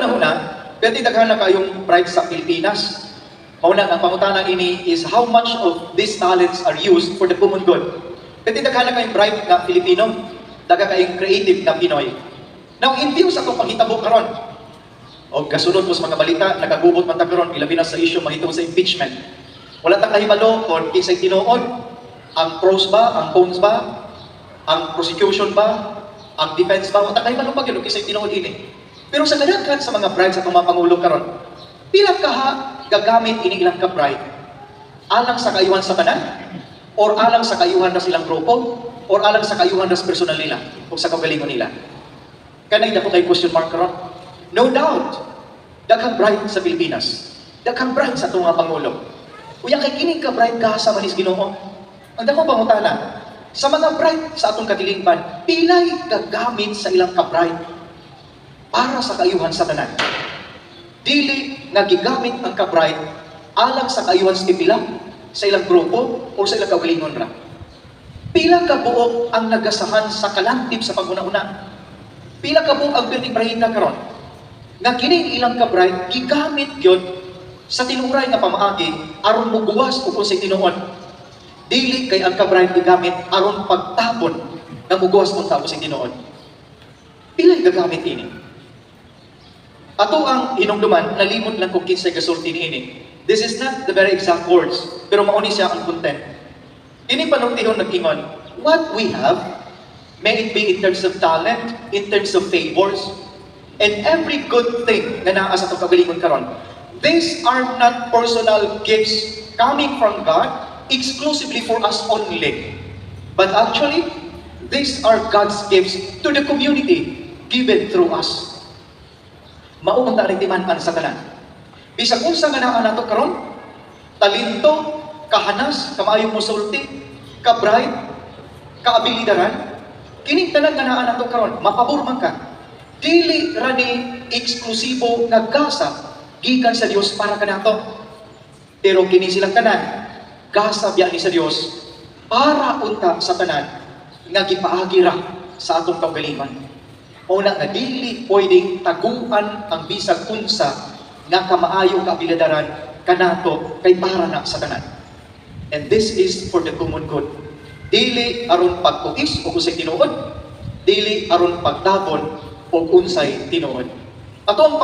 panahon na, pwede daghan na kayong bright sa Pilipinas. Mauna, ang pangutana ini is how much of these talents are used for the common good. Pwede daghan na kayong bright na Filipino, daga kayong creative na Pinoy. Now, in view sa itong panghitabo karon, o kasunod po sa mga balita, nagagubot man ta karon ilabi na sa issue mahitungod sa impeachment. Wala ta kahibalo kung kinsay tinuod, ang pros ba, ang cons ba, ang prosecution ba, ang defense ba, wala ta kahibalo pa gyud kinsay tinuod ini. Pero sa kadaghan sa mga brides sa mga pangulo karon, pila ka ha gagamit ini ilang ka bride alang sa kayuhan sa kanan or alang sa kayuhan na silang grupo or alang sa kayuhan na personal nila o sa kagalingon nila. Kanay dako kay question mark karon. No doubt, daghang bright sa Pilipinas. Daghang bright sa itong mga Pangulo. Uya kay kining ka bright ka sa manis Ginoo. Ang dako pangutana, sa mga bright sa atong katilingban, pilay gagamit sa ilang ka bright para sa kayuhan sa tanan. Dili nga gigamit ang ka bright alang sa kayuhan sa pipila, sa ilang grupo o sa ilang kaugalingon ra. Pila ka buok ang nagasahan sa kalantib sa paguna-una. Pila ka buok ang building brahita karon nga kining ilang ka bright gigamit gyud sa tinuray nga pamaagi aron muguwas kung sa tinuod. Dili kay ang ka bright gigamit aron pagtapon nga muguwas kung tapos sa tinuod. Pila gagamit ini? Ato ang hinungduman, nalimot lang kung kinsay gasulti ini. This is not the very exact words, pero mauni siya ang content. Ini panungtihon nag-ingon, what we have, may it be in terms of talent, in terms of favors, and every good thing na naa sa kagalingon karon. These are not personal gifts coming from God exclusively for us only. But actually, these are God's gifts to the community given through us. Maumang ta timan-an sa kanan. Bisag unsa nga naa nato karon, talento, kahanas, kamayong musulti, ka-bright, kaabilidaran, kining tanan nga naa nato karon, mapabor man ka. Dili ra ni eksklusibo nga gasa gikan sa Dios para kanato. Pero kini silang tanan, gasa biya ni sa Dios para unta sa tanan nga gipaagi sa atong kaugalingon. Una nga dili pwedeng taguan ang bisag unsa nga kamaayo kabiladaran kanato kay para na sa tanan. And this is for the common good. Dili aron pagtuis o kusay tinuod, dili aron pagtabon o unsay tinuod. Ato ang